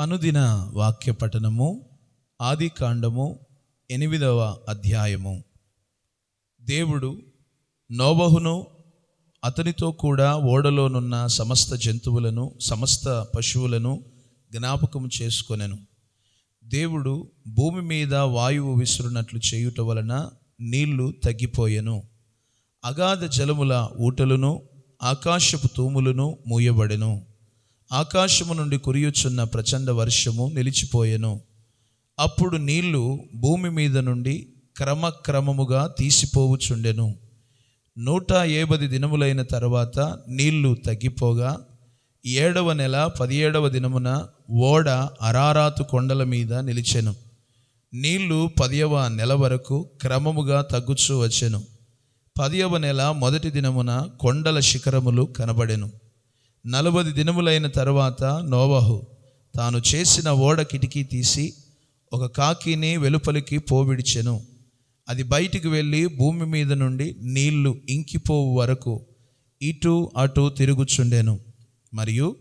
అనుదిన వాక్య పఠనము ఆది కాండము ఎనిమిదవ అధ్యాయము. దేవుడు నోబహును అతనితో కూడా ఓడలోనున్న సమస్త జంతువులను సమస్త పశువులను జ్ఞాపకం చేసుకొనెను. దేవుడు భూమి మీద వాయువు విసురునట్లు చేయుట వలన నీళ్ళు తగ్గిపోయెను. అగాధ జలముల ఊటలను ఆకాశపు తూములను మూయబడెను. ఆకాశము నుండి కురియుచున్న ప్రచండ వర్షము నిలిచిపోయెను. అప్పుడు నీళ్ళు భూమి మీద నుండి క్రమక్రమముగా తీసిపోవుచుండెను. నూట ఏబది దినములైన తర్వాత నీళ్ళు తగ్గిపోగా ఏడవ నెల పదిహేడవ దినమున ఓడ అరారాతు కొండల మీద నిలిచెను. నీళ్ళు పదియవ నెల వరకు క్రమముగా తగ్గుచూ వచ్చెను. పదియవ నెల మొదటి దినమున కొండల శిఖరములు కనబడెను. నలభై దినములైన తర్వాత నోవహు తాను చేసిన ఓడ కిటికీ తీసి ఒక కాకిని వెలుపలికి పోవిడిచెను. అది బయటికి వెళ్ళి భూమి మీద నుండి నీళ్ళు ఇంకిపోవు వరకు ఇటు అటు తిరుగుచుండెను. మరియు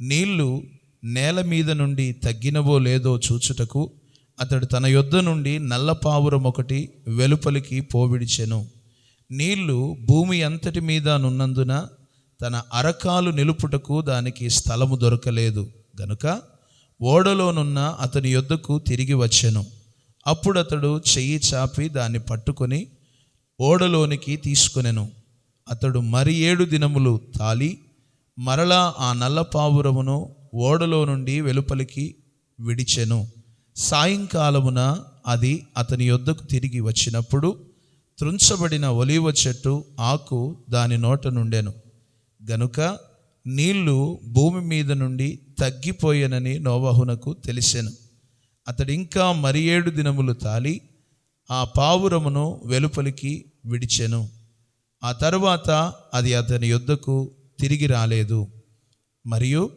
నీళ్ళు నేల మీద నుండి తగ్గినవో లేదో చూచుటకు అతడు తన యొద్ద నుండి నల్ల పావురం ఒకటి వెలుపలికి పోవిడిచెను. నీళ్ళు భూమి అంతటి మీద నున్నందున తన అరకాలు నిలుపుటకు దానికి స్థలము దొరకలేదు. గనుక ఓడలోనున్న అతని యొద్దకు తిరిగి వచ్చెను. అప్పుడు అతడు చెయ్యి చాపి దాన్ని పట్టుకొని ఓడలోనికి తీసుకొనెను. అతడు మరి ఏడు దినములు తాలి మరలా ఆ నల్ల పావురమును ఓడలో నుండి వెలుపలికి విడిచెను. సాయంకాలమున అది అతని యొద్దకు తిరిగి వచ్చినప్పుడు త్రుంచబడిన ఒలివ చెట్టు ఆకు దాని నోట నుండెను. గనుక నీళ్ళు భూమి మీద నుండి తగ్గిపోయానని నోవాహునకు తెలిసెను. అతడు ఇంకా మరి ఏడు దినములు తాలి ఆ పావురమును వెలుపలికి విడిచెను. ఆ తరువాత అది అతని యొద్దకు తిరిగి రాలేదు. మరియు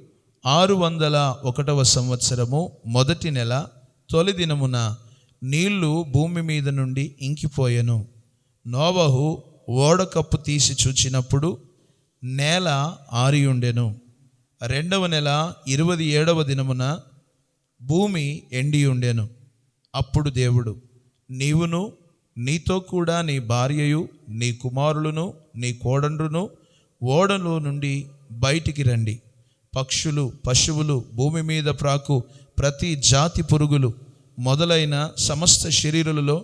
ఆరు వందల ఒకటవ సంవత్సరము మొదటి నెల తొలి దినమున నీళ్ళు భూమి మీద నుండి ఇంకిపోయెను. నోవహు ఓడకప్పు తీసి చూచినప్పుడు నేల ఆరియుండెను. రెండవ నెల ఇరవై ఏడవ దినమున భూమి ఎండి ఉండెను అప్పుడు దేవుడు నీవును నీతో కూడా నీ భార్యయు నీ కుమారులను నీ కోడండ్రును ఓడలో నుండి బయటికి రండి. పక్షులు పశువులు భూమి మీద ప్రాకు ప్రతి జాతి పురుగులు మొదలైన సమస్త శరీరులలో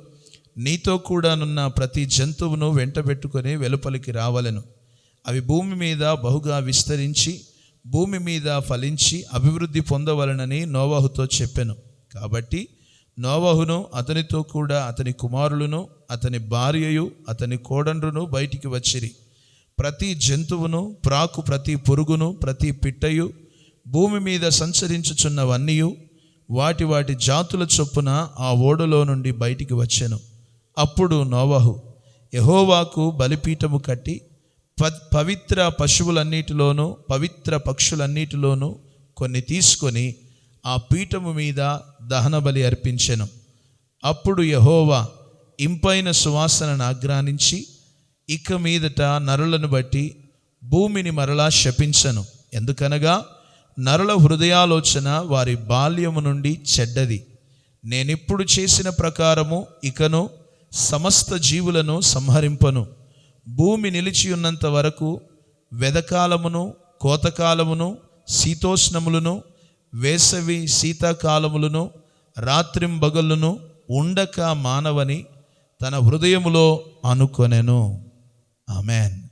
నీతో కూడానున్న ప్రతి జంతువును వెంటబెట్టుకొని వెలుపలికి రావలను. అవి భూమి మీద బహుగా విస్తరించి భూమి మీద ఫలించి అభివృద్ధి పొందవలనని నోవాహుతో చెప్పెను. కాబట్టి నోవహును అతనితో కూడా అతని కుమారులను అతని భార్యయు అతని కోడండ్రును బయటికి వచ్చిరి. ప్రతి జంతువును ప్రాకు ప్రతి పురుగును ప్రతి పిట్టయు భూమి మీద సంచరించుచున్నవన్నీయు వాటి వాటి జాతుల చొప్పున ఆ ఓడలో నుండి బయటికి వచ్చెను. అప్పుడు నోవహు యహోవాకు బలిపీఠము కట్టి ప పవిత్ర పశువులన్నిటిలోనూ పవిత్ర పక్షులన్నిటిలోనూ కొన్ని తీసుకొని ఆ పీఠము మీద దహన బలి అర్పించెను. అప్పుడు యహోవా ఇంపైన సువాసనను ఆగ్రానించి ఇక మీదట నరులను బట్టి భూమిని మరలా శపించను. ఎందుకనగా నరుల హృదయాలోచన వారి బాల్యము నుండి చెడ్డది. నేనిప్పుడు చేసిన ప్రకారము ఇకను సమస్త జీవులను సంహరింపను. భూమి నిలిచి ఉన్నంత వరకు వెదకాలమును కోతకాలమును శీతోష్ణములను వేసవి శీతాకాలములను రాత్రింబగళ్ళును ఉండక మానవని తన హృదయములో అనుకొనెను. ఆమెన్.